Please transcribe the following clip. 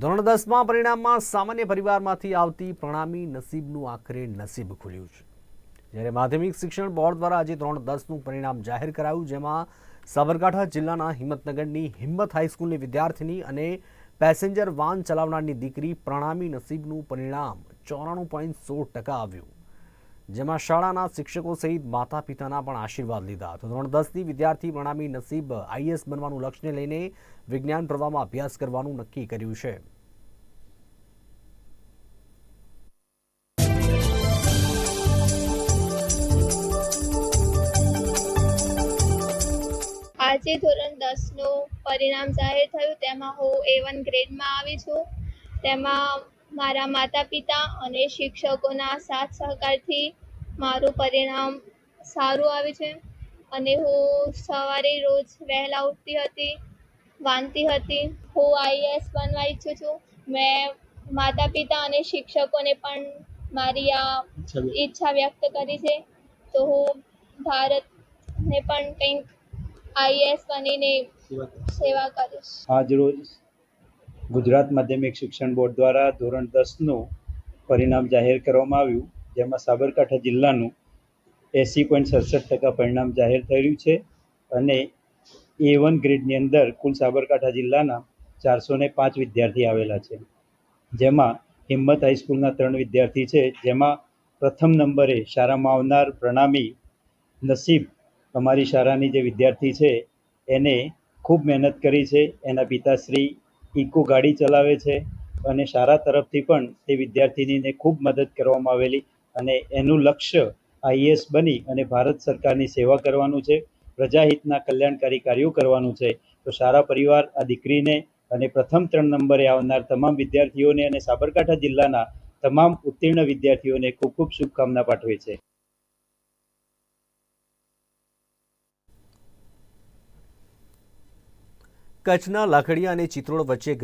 ધોરણ દસમાં પરિણામમાં સામાન્ય પરિવારમાંથી આવતી પ્રણામી નસીબનું આખરે નસીબ ખુલ્યું છે. જ્યારે માધ્યમિક શિક્ષણ બોર્ડ દ્વારા આજે ધોરણ દસનું પરિણામ જાહેર કરાયું, જેમાં સાબરકાંઠા જિલ્લાના હિંમતનગરની હિંમત હાઈસ્કૂલની વિદ્યાર્થીની અને પેસેન્જર વાન ચલાવનારની દીકરી પ્રણામી નસીબનું પરિણામ ચોરાણું પોઈન્ટ સોળ ટકા આવ્યું. જેમાં શાળાના શિક્ષકો સહિત માતા પિતાના પણ આશીર્વાદ લીધા તો ધોરણ દસની વિદ્યાર્થી પ્રણામી નસીબ આઈએસ બનવાનું લક્ષ્યને લઈને વિજ્ઞાન પ્રવાહમાં અભ્યાસ કરવાનું નક્કી કર્યું છે. આજે ધોરણ દસનું પરિણામ જાહેર થયું. તેમાં હું એ વન ગ્રેડમાં આવી છું. તેમાં મારા માતા પિતા અને શિક્ષકોના સાથ સહકારથી મારું પરિણામ સારું આવ્યું છે અને હું સવારે રોજ વહેલા ઉઠતી હતી વાંચતી હતી. હું આઈએએસ બનવા ઈચ્છું છું. મેં માતા પિતા અને શિક્ષકોને પણ મારી આ ઈચ્છા વ્યક્ત કરી છે. તો હું ભારતને પણ કંઈક આઈએએસ બનીને સેવા કરીશ. આજ રોજ ગુજરાત માધ્યમિક શિક્ષણ બોર્ડ દ્વારા ધોરણ દસનું પરિણામ જાહેર કરવામાં આવ્યું. જેમાં સાબરકાંઠા જિલ્લાનું એંસી પોઈન્ટ સડસઠ ટકા પરિણામ જાહેર થયું છે અને એ વન ગ્રેડની અંદર કુલ સાબરકાંઠા જિલ્લાના ચારસો ને પાંચ વિદ્યાર્થી આવેલા છે. જેમાં હિંમત હાઈસ્કૂલના ત્રણ વિદ્યાર્થી છે. જેમાં પ્રથમ નંબરે શાળામાં આવનાર પ્રણામી નસીબ અમારી શાળાની જે વિદ્યાર્થી છે, એને ખૂબ મહેનત કરી છે. એના પિતાશ્રી ઇકો ગાડી ચલાવે છે અને શાળા તરફથી પણ તે વિદ્યાર્થીનીને ખૂબ મદદ કરવામાં આવેલી અને એનું લક્ષ્ય આઈએએસ બની અને ભારત સરકારની સેવા કરવાનું છે, પ્રજાહિતના કલ્યાણકારી કાર્યો કરવાનું છે, તો સારા પરિવાર, આ દીકરીને અને પ્રથમ ત્રણ નંબરે આવનાર તમામ વિદ્યાર્થીઓને અને સાબરકાંઠા જિલ્લાના તમામ ઉત્તીર્ણ વિદ્યાર્થીઓને ખૂબ ખૂબ શુભકામના પાઠવે છે. કચ્છના લાખડીયા અને ચિત્રોડ વચ્ચે